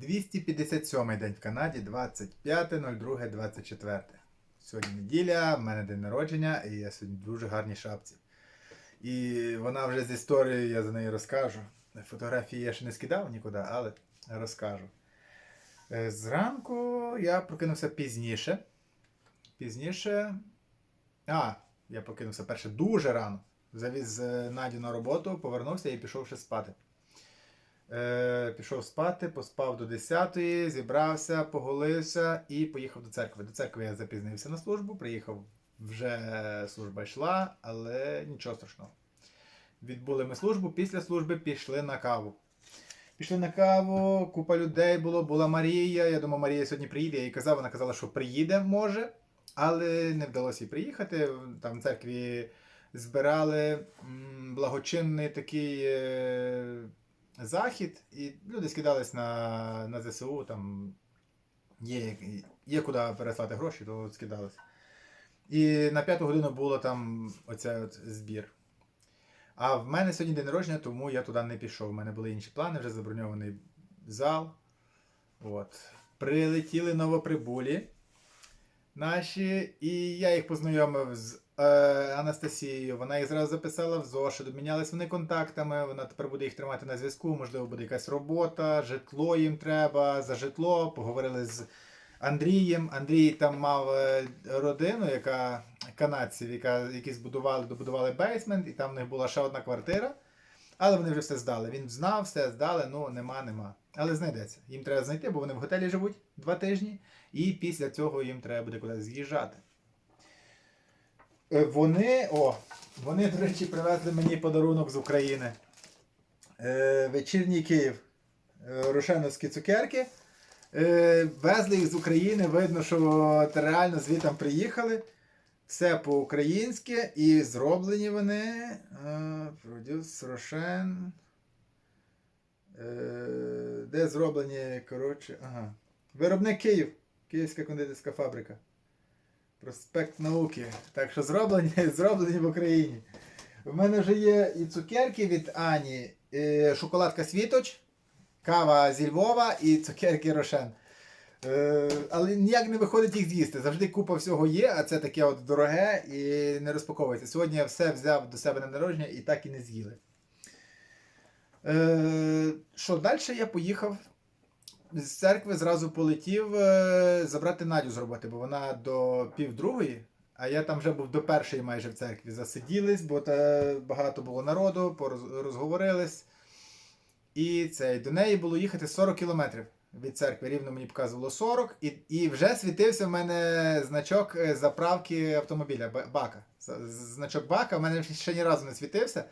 257 день в Канаді, 25.02.24. Сьогодні неділя, в мене день народження, і я сьогодні в дуже гарній шапці. І вона вже з історією, я за неї розкажу. Фотографії я ще не скидав нікуди, але розкажу. Е, Зранку я прокинувся пізніше. Пізніше. А, я прокинувся перше дуже рано. Завіз е, Надю на роботу, повернувся і пішов ще спати. Е, пішов спати, поспав до 10-ї, зібрався, поголився і поїхав до церкви. До церкви я запізнився на службу, приїхав, вже служба йшла, але нічого страшного. Відбули ми службу, після служби пішли на каву. Пішли на каву, купа людей було, була Марія. Я думаю, Марія сьогодні приїде. Я їй казав, вона казала, що приїде, може, але не вдалося їй приїхати. Там в церкві збирали благочинний такий е, захід, і люди скидались на, на ЗСУ, там є, є куди переслати гроші, то скидались. І на п'яту годину було там оцей от збір. А в мене сьогодні день народження, тому я туди не пішов. У мене були інші плани, вже заброньований зал. От. Прилетіли новоприбулі наші, і я їх познайомив з е, Анастасією. Вона їх зразу записала в зошит, обмінялись вони контактами. Вона тепер буде їх тримати на зв'язку. Можливо, буде якась робота, житло їм треба за житло. Поговорили з Андрієм. Андрій там мав е, родину, яка канадців, яка, які збудували, добудували бейсмент, і там в них була ще одна квартира. Але вони вже все здали. Він знав, все здали, ну нема, нема. Але знайдеться. Їм треба знайти, бо вони в готелі живуть два тижні, і після цього їм треба буде кудись з'їжджати. Е, Вони, о, вони, до речі, привезли мені подарунок з України. Е, вечірній Київ. Е, цукерки. Е, везли їх з України, видно, що реально звітом приїхали. Все по-українськи і зроблені вони. Продюс Рошен. Де зроблені, коротше, ага. Виробник Київ. Київська кондитерська фабрика. Проспект науки. Так що зроблені, зроблені в Україні. У мене вже є і цукерки від Ані, і шоколадка Світоч, кава зі Львова і цукерки Рошен. Е, але ніяк не виходить їх з'їсти. Завжди купа всього є, а це таке от дороге і не розпаковується. Сьогодні я все взяв до себе на народження і так і не з'їли. Е, що, далі я поїхав з церкви, зразу полетів е, забрати Надю з роботи, бо вона до півдругої, а я там вже був до першої майже в церкві. Засиділись, бо та, багато було народу, розговорились. І це, до неї було їхати 40 кілометрів від церкви. Рівно мені показувало 40, і, і вже світився в мене значок е, заправки автомобіля, бака. Значок бака, в мене ще ні разу не світився.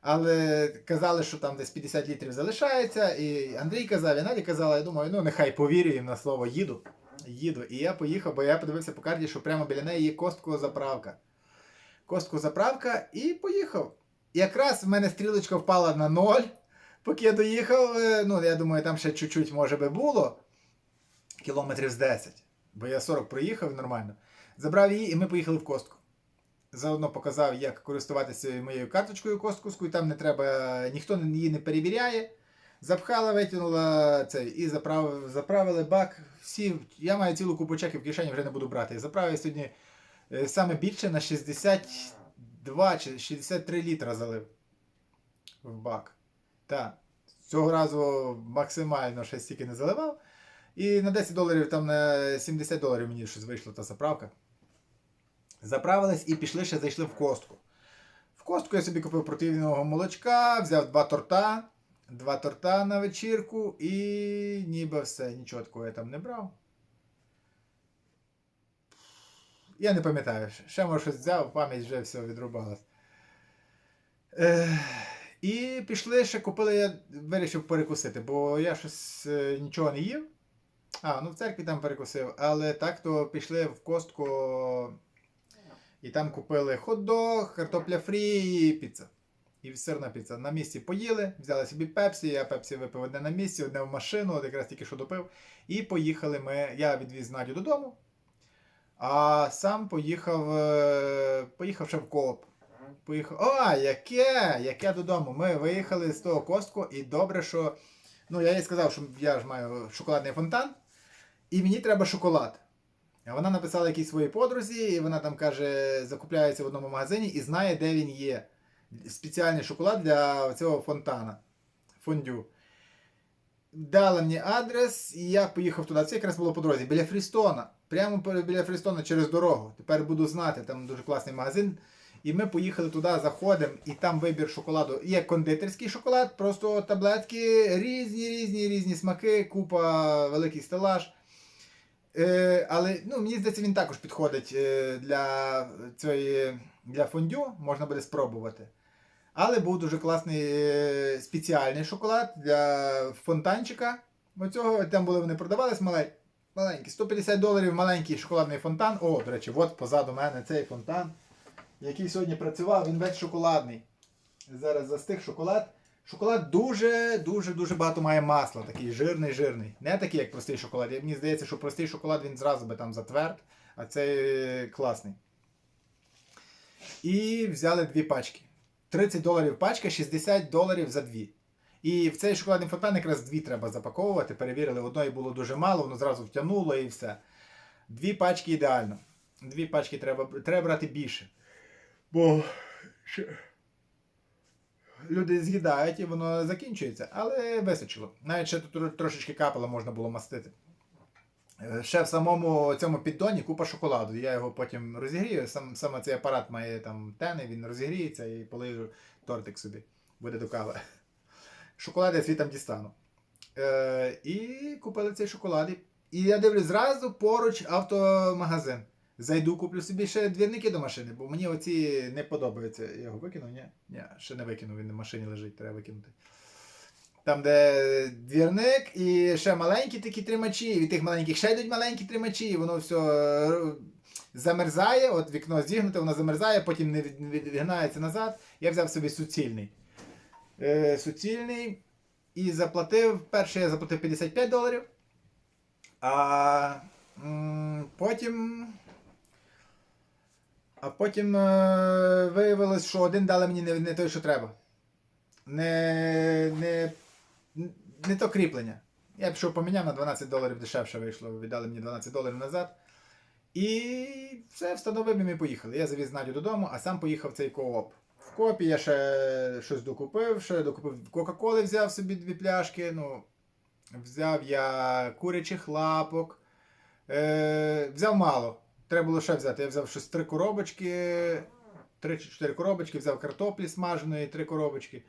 Але казали, що там десь 50 літрів залишається. І Андрій казав, і Надя казала, я думаю, ну нехай повірю їм на слово, їду. Їду. І я поїхав, бо я подивився по карті, що прямо біля неї є костко заправка. Костко заправка і поїхав. Якраз в мене стрілочка впала на ноль. Поки я доїхав, е, ну я думаю, там ще чуть-чуть може би було. Кілометрів з 10. Бо я 40 проїхав нормально. Забрав її і ми поїхали в костку. Заодно показав, як користуватися моєю карточкою косткуською. Там не треба, ніхто її не перевіряє. Запхала, витягнула цей і заправ, заправили бак. Всі, я маю цілу купу чеків в кишені, вже не буду брати. Заправив сьогодні е, саме більше на 62 чи 63 літра залив в бак. Так. Цього разу максимально ще стільки не заливав. І на 10 доларів, там на 70 доларів мені щось вийшла та заправка. Заправились і пішли ще зайшли в костку. В костку я собі купив противного молочка, взяв два торта, два торта на вечірку і ніби все, нічого такого я там не брав. Я не пам'ятаю, ще може щось взяв, пам'ять вже все відрубалась. Ех, і пішли ще купили, я вирішив перекусити, бо я щось е, нічого не їв. А, ну в церкві там перекусив, але так то пішли в костку і там купили хот-дог, картопля фрі і піца. І сирна піца. На місці поїли, взяли собі пепсі, я пепсі випив одне на місці, одне в машину, от якраз тільки що допив. І поїхали ми. Я відвіз Надю додому, а сам поїхав, е, поїхав ще в Коop. Поїхав. О, яке! Яке додому. Ми виїхали з того костку, і добре, що Ну, я їй сказав, що я ж маю шоколадний фонтан, і мені треба шоколад. Вона написала якійсь своїй подрузі, і вона там каже, закупляється в одному магазині і знає, де він є. Спеціальний шоколад для цього фонтана. Фондю. Дала мені адрес, і я поїхав туди. Це якраз було по дорозі, біля Фрістона. Прямо біля Фрістона через дорогу. Тепер буду знати, там дуже класний магазин. І ми поїхали туди, заходимо, і там вибір шоколаду. Є кондитерський шоколад, просто таблетки, різні, різні, різні смаки, купа великий стелаж. Е, але ну, мені здається, він також підходить е, для цієї для фондю, можна буде спробувати. Але був дуже класний е, спеціальний шоколад для фонтанчика. Оцього, там були вони продавались малень- маленькі. 150 доларів маленький шоколадний фонтан. О, до речі, от позаду мене цей фонтан, який сьогодні працював, він весь шоколадний. Зараз застиг шоколад. Шоколад дуже, дуже, дуже багато має масла, такий жирний, жирний. Не такий, як простий шоколад. Мені здається, що простий шоколад він зразу би там затверд, а цей е, класний. І взяли дві пачки. 30 доларів пачка, 60 доларів за дві. І в цей шоколадний фонтан якраз дві треба запаковувати. Перевірили, одної було дуже мало, воно зразу втягнуло і все. Дві пачки ідеально. Дві пачки треба, треба брати більше. Бо люди з'їдають і воно закінчується, але вистачило. Навіть ще тут трошечки капало можна було мастити. Е, Ще в самому цьому піддоні купа шоколаду. Я його потім розігрію. Сам, саме цей апарат має там тени, він розігріється і полижу тортик собі. Буде до кави. Шоколад я світом дістану. Е, і купили цей шоколад. І- І я дивлюсь, зразу поруч автомагазин. Зайду, куплю собі ще двірники до машини, бо мені оці не подобаються. Я його викинув? Ні? Ні, ще не викинув, він в машині лежить, треба викинути. Там, де двірник, і ще маленькі такі тримачі, і від тих маленьких ще йдуть маленькі тримачі, і воно все е, замерзає, от вікно зігнуте, воно замерзає, потім не від- не відгинається назад. Я взяв собі суцільний. Е, суцільний. І заплатив, перше я заплатив 55 доларів. А м, потім. А потім е, виявилось, що один дали мені не, не той, що треба. Не, не, не то кріплення. Я пішов поміняв на 12 доларів дешевше вийшло, віддали мені 12 доларів назад. І все, встановив і ми поїхали. Я завіз Надю додому, а сам поїхав в цей кооп. В коопі я ще щось докупив, ще докупив Кока-Коли, взяв собі дві пляшки. Ну, взяв я курячих лапок. Е, взяв мало. Треба було ще взяти. Я взяв щось три коробочки, три чи чотири коробочки, взяв картоплі смаженої, три коробочки.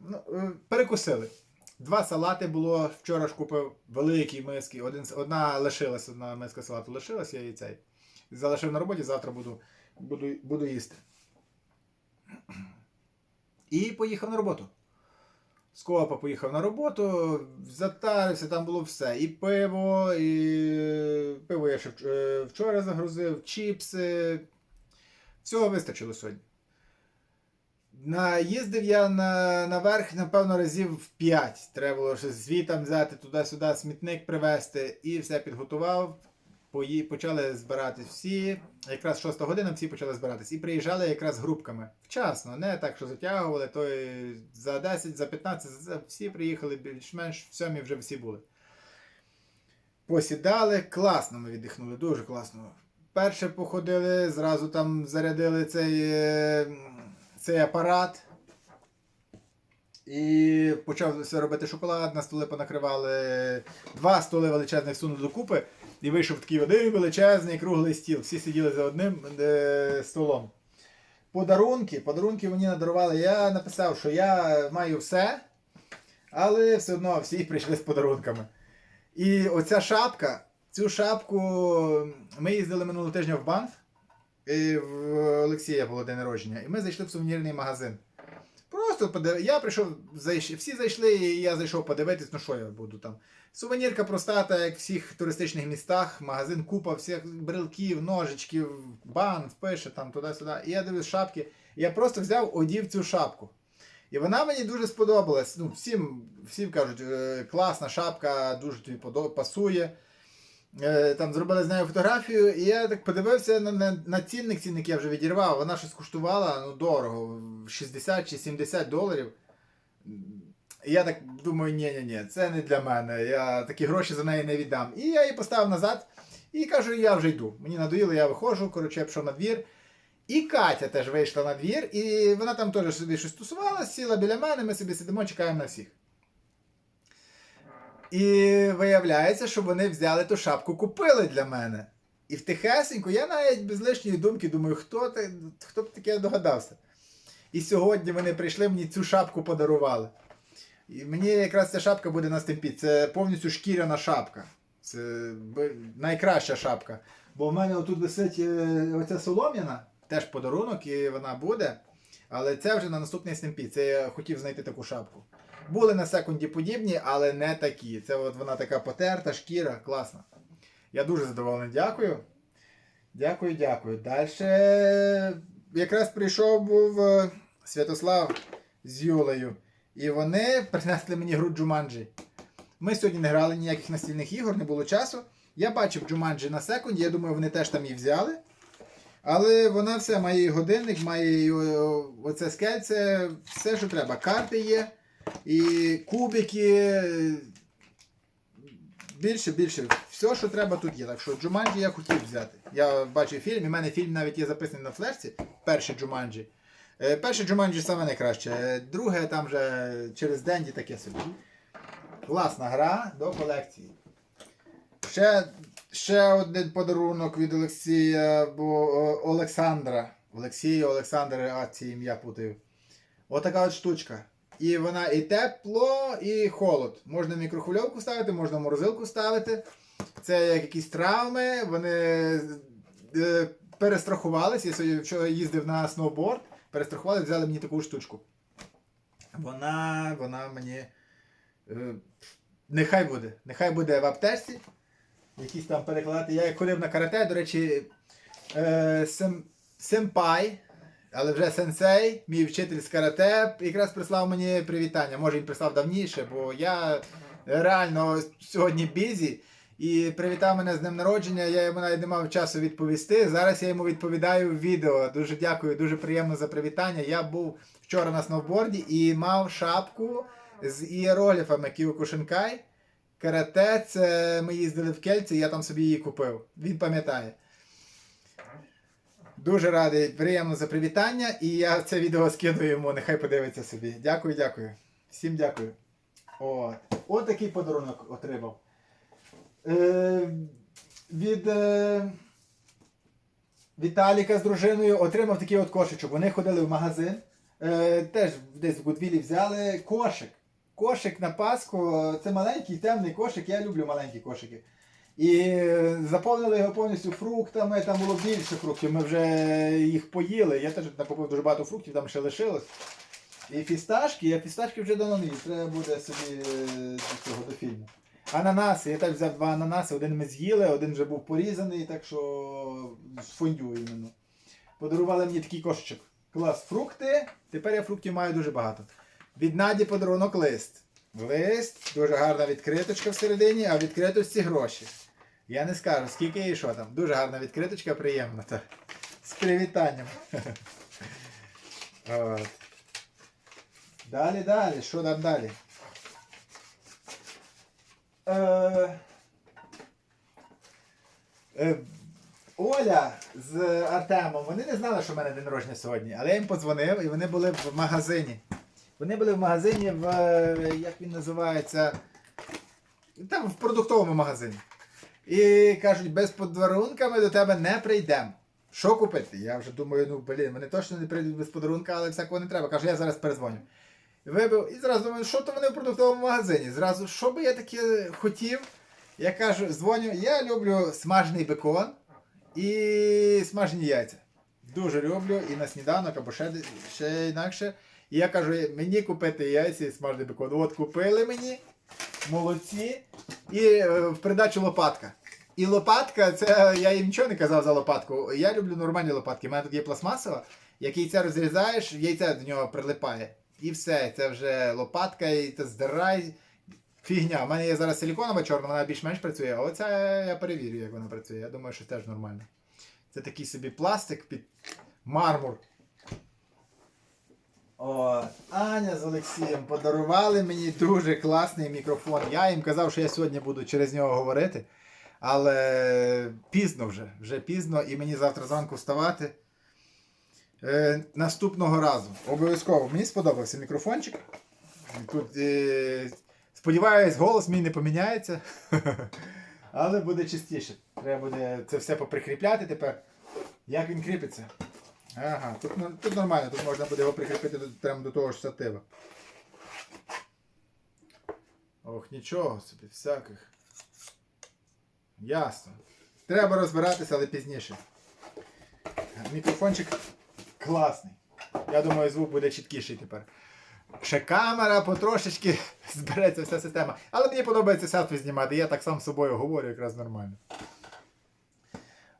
Ну, е, перекусили. Два салати було. Вчора ж купив великі миски. Один, одна лишилась, одна миска салату лишилась, я її цей. Залишив на роботі, завтра буду, буду, буду їсти. І поїхав на роботу. З коопа поїхав на роботу, затарився, там було все. І пиво, і пиво я ще е, вчора загрузив, чіпси. Всього вистачило сьогодні. Наїздив я на, наверх, напевно, разів в 5. Треба було щось звітом взяти, туди-сюди, смітник привезти і все підготував. Почали збиратись всі. Якраз 6 година всі почали збиратись. І приїжджали якраз групками. Вчасно, не так, що затягували, то за 10, за 15, за- всі приїхали більш-менш в сьомій вже всі були. Посідали, класно ми віддихнули, дуже класно. Перше походили, зразу там зарядили цей, е, цей апарат. І почався робити шоколад, на столи понакривали два столи величезних сунули докупи. І вийшов такий один величезний круглий стіл. Всі сиділи за одним е, столом. Подарунки, подарунки мені надарували. Я написав, що я маю все, але все одно всі прийшли з подарунками. І оця шапка, цю шапку ми їздили минулого тижня в Банф. І в Олексія було день народження. І ми зайшли в сувенірний магазин. Просто подив... я прийшов, зайш... всі зайшли, і я зайшов подивитись, ну що я буду там. Сувенірка проста, так як в всіх туристичних містах, магазин купа всіх брелків, ножичків, банк, пише там туди-сюди. І я дивлюсь шапки. Я просто взяв, одів цю шапку. І вона мені дуже сподобалась. Ну, всім, всім кажуть, е, класна шапка, дуже тобі пасує. Е, Там зробили з нею фотографію, і я так подивився на, на, на цінник, цінник я вже відірвав, вона щось коштувала ну, дорого, 60 чи 70 доларів. І я так думаю, ні, ні, ні, це не для мене. Я такі гроші за неї не віддам. І я її поставив назад і кажу, я вже йду. Мені надоїло, я виходжу, коротше, я пішов на двір. І Катя теж вийшла на двір, і вона там теж собі щось тусувала, сіла біля мене, ми собі сидимо, чекаємо на всіх. І виявляється, що вони взяли ту шапку, купили для мене. І втихесенько, я навіть без лишньої думки думаю, хто, ти, хто б таке догадався. І сьогодні вони прийшли, мені цю шапку подарували. І мені якраз ця шапка буде на стемпі. Це повністю шкіряна шапка. Це найкраща шапка. Бо в мене отут висить е, оця солом'яна, теж подарунок, і вона буде. Але це вже на наступний стемпі. Це я хотів знайти таку шапку. Були на секунді подібні, але не такі. Це от вона така потерта, шкіра, класна. Я дуже задоволений, дякую. Дякую, дякую. Далі якраз прийшов був е, Святослав з Юлею. І вони принесли мені гру Джуманджі. Ми сьогодні не грали ніяких настільних ігор, не було часу. Я бачив Джуманджі на секунді, я думаю, вони теж там її взяли. Але вона все має і годинник, має і о, оце скельце, все, що треба. Карти є, і кубики. Більше, більше. Все, що треба, тут є. Так що Джуманджі я хотів взяти. Я бачив фільм, і в мене фільм навіть є записаний на флешці. Перший Джуманджі. Е, Перше Джуманджі саме найкраще. Е, Друге там вже через день таке собі. Класна гра до колекції. Ще, ще один подарунок від Олексія, бо о, Олександра. Олексія, Олександр, а ці ім'я путаю. Отака от штучка. І вона і тепло, і холод. Можна мікрохвильовку ставити, можна морозилку ставити. Це як якісь травми. Вони е, перестрахувалися. Я вчора їздив на сноуборд, перестрахували, взяли мені таку штучку. Вона, вона мені. Е, нехай буде. Нехай буде в аптечці. Якісь там перекладати. Я як ходив на карате, до речі, е, сем, семпай, але вже сенсей, мій вчитель з карате, якраз прислав мені привітання. Може він прислав давніше, бо я реально сьогодні бізі. І привітав мене з днем народження, я йому навіть не мав часу відповісти. Зараз я йому відповідаю в відео. Дуже дякую, дуже приємно за привітання. Я був вчора на сноуборді і мав шапку з ієрогліфами Кіокушинкай. Карате, це ми їздили в Кельці, я там собі її купив. Він пам'ятає. Дуже радий, приємно за привітання, і я це відео скину йому, нехай подивиться собі. Дякую, дякую. Всім дякую. От. От такий подарунок отримав. Е, від е, Віталіка з дружиною отримав такий от кошечок. Вони ходили в магазин. Е, теж десь в Гудвілі взяли кошик. Кошик на Пасху. Це маленький темний кошик. Я люблю маленькі кошики. І е, заповнили його повністю фруктами, там було більше фруктів, ми вже їх поїли. Я теж накупив дуже багато фруктів, там ще лишилось. І фісташки, я фісташки вже давно не їв, треба буде собі е, до цього до фільму. Ананаси, я теж взяв два ананаси, один ми з'їли, один вже був порізаний, так що з фондю іменно. Подарували мені такий кошечок. Клас, фрукти. Тепер я фруктів маю дуже багато. Від Наді подарунок лист. Лист, дуже гарна відкриточка всередині, а в відкритості гроші. Я не скажу, скільки і що там. Дуже гарна відкриточка, приємна. Так. З привітанням. От. Далі, далі, що там далі? Е, е, Оля з Артемом, вони не знали, що в мене день народження сьогодні, але я їм подзвонив і вони були в магазині. Вони були в магазині в. е, як він називається? Там в продуктовому магазині. І кажуть, без подарунками до тебе не прийдемо. Що купити? Я вже думаю, ну блін, вони точно не прийдуть без подарунка, але всякого не треба. Кажу, я зараз перезвоню. Вибив і зразу думаю, що то вони в продуктовому магазині. Зразу, що би я таке хотів? Я кажу, дзвоню, я люблю смажений бекон і смажені яйця. Дуже люблю і на сніданок або ще, ще інакше. І я кажу, мені купити яйця і смажений бекон. От купили мені, молодці. І е, в придачу лопатка. І лопатка, це я їм нічого не казав за лопатку. Я люблю нормальні лопатки. У мене тут є пластмасова, як яйця розрізаєш, яйце до нього прилипає. І все, це вже лопатка, і ти здирай. Фігня. У мене є зараз силіконова чорна, вона більш-менш працює, а оця я перевірю, як вона працює. Я думаю, що теж нормально. Це такий собі пластик під мармур. О, Аня з Олексієм подарували мені дуже класний мікрофон. Я їм казав, що я сьогодні буду через нього говорити. Але пізно вже, вже пізно, і мені завтра зранку вставати. Е, наступного разу. Обов'язково. Мені сподобався мікрофончик. Тут, е, сподіваюсь, голос мій не поміняється. Але буде чистіше. Треба буде це все поприкріпляти тепер. Як він кріпиться? Ага, тут, ну, тут нормально, тут можна буде його прикріпити прямо до того ж штатива. Ох, нічого собі, всяких. Ясно. Треба розбиратися, але пізніше. Мікрофончик класний. Я думаю, звук буде чіткіший тепер. Ще камера потрошечки збереться вся система. Але мені подобається селфі знімати, я так сам з собою говорю якраз нормально.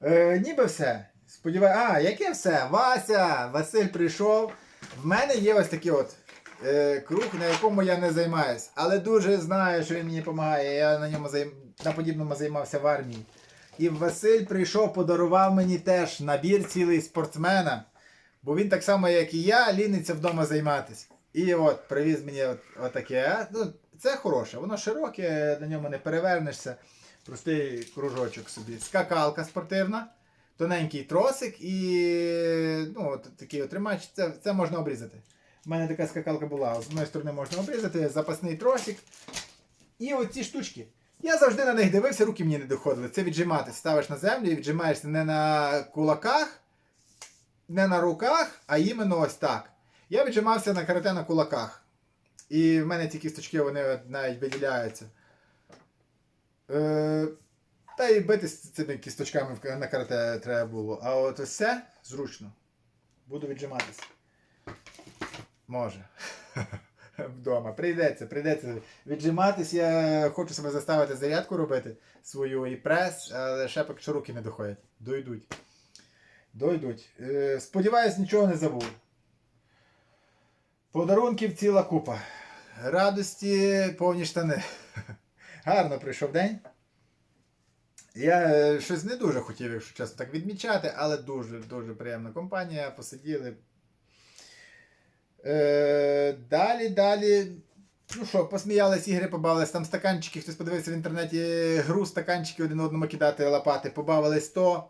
Е, ніби все. Сподіваюся. А, яке все? Вася, Василь прийшов. В мене є ось такий от е, круг, на якому я не займаюсь. Але дуже знаю, що він мені допомагає. Я на ньому займ... на подібному займався в армії. І Василь прийшов, подарував мені теж набір цілий спортсмена. Бо він так само, як і я, ліниться вдома займатися. І от привіз мені от, отаке. Ну, це хороше, воно широке, на ньому не перевернешся. Простий кружочок собі. Скакалка спортивна, тоненький тросик і ну, от такий от тримач. Це, це можна обрізати. У мене така скакалка була. З одної сторони можна обрізати, запасний тросик. І оці штучки. Я завжди на них дивився, руки мені не доходили. Це віджиматись. Ставиш на землю і віджимаєшся не на кулаках, не на руках, а іменно ось так. Я віджимався на карате на кулаках. І в мене ці кісточки вони навіть виділяються. Е, та й бити з цими кісточками на карате треба було. А от це зручно. Буду віджиматися. Може. Вдома. Прийдеться, прийдеться віджиматись. Я хочу себе заставити зарядку робити свою і прес, але ще поки що руки не доходять. Дойдуть. Дойдуть. Е, сподіваюсь, нічого не забув. Подарунків ціла купа. Радості повні штани. Гарно прийшов день. Я е, щось не дуже хотів, якщо чесно, так відмічати, але дуже-дуже приємна компанія. Посиділи. Е, далі, далі. Ну що, посміялись, ігри побавились, там стаканчики, хтось подивився в інтернеті гру стаканчики один одному кидати лопати, побавились то.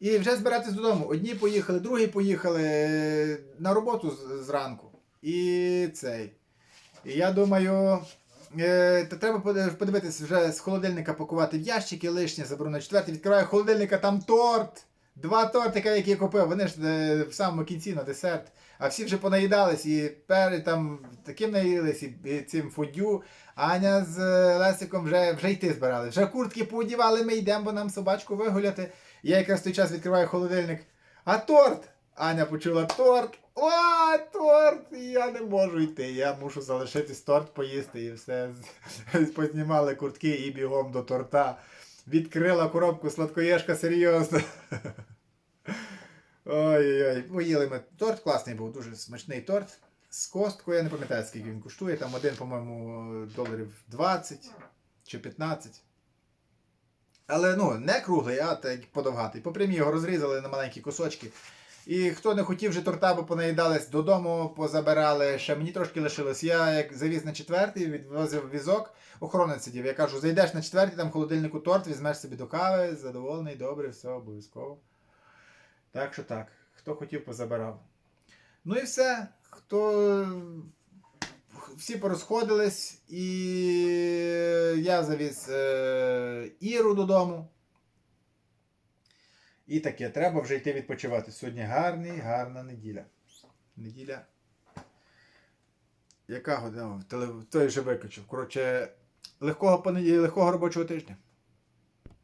І вже збиратись додому. Одні поїхали, другі поїхали е, на роботу зранку. І цей. І я думаю, то треба поди- подивитись вже з холодильника пакувати в ящики лишнє, заберу на четвертий. Відкриваю холодильника, там торт. Два тортика, які я купив, вони ж е, в самому кінці на десерт. А всі вже понаїдались і пери там таким наїлись, і цим фудю. Аня з е, Лесиком вже, вже йти збирали. Вже куртки поодівали, ми йдемо, бо нам собачку вигуляти. Я якраз той час відкриваю холодильник. А торт! Аня почула торт. О, торт! Я не можу йти. Я мушу залишитись торт поїсти і все. Познімали куртки і бігом до торта. Відкрила коробку сладкоєшка серйозно. Ой-ой-ой. Поїли ми. Торт класний був, дуже смачний торт. З косткою, я не пам'ятаю, скільки він коштує. Там один, по-моєму, доларів 20 чи 15. Але ну, не круглий, а так подовгатий. По прямій його розрізали на маленькі кусочки. І хто не хотів вже торта, бо понаїдались додому, позабирали. Ще мені трошки лишилось. Я як завіз на четвертий, відвозив візок, охоронець сидів. Я кажу, зайдеш на четвертий, там в холодильнику торт, візьмеш собі до кави, задоволений, добре, все, обов'язково. Так що так, хто хотів, позабирав. Ну і все. Хто. Всі порозходились, і я завіз е, Іру додому. І таке, треба вже йти відпочивати. Сьогодні гарний, гарна неділя. Неділя. Яка година? Той вже виключив. Коротше, легкого, легкого робочого тижня.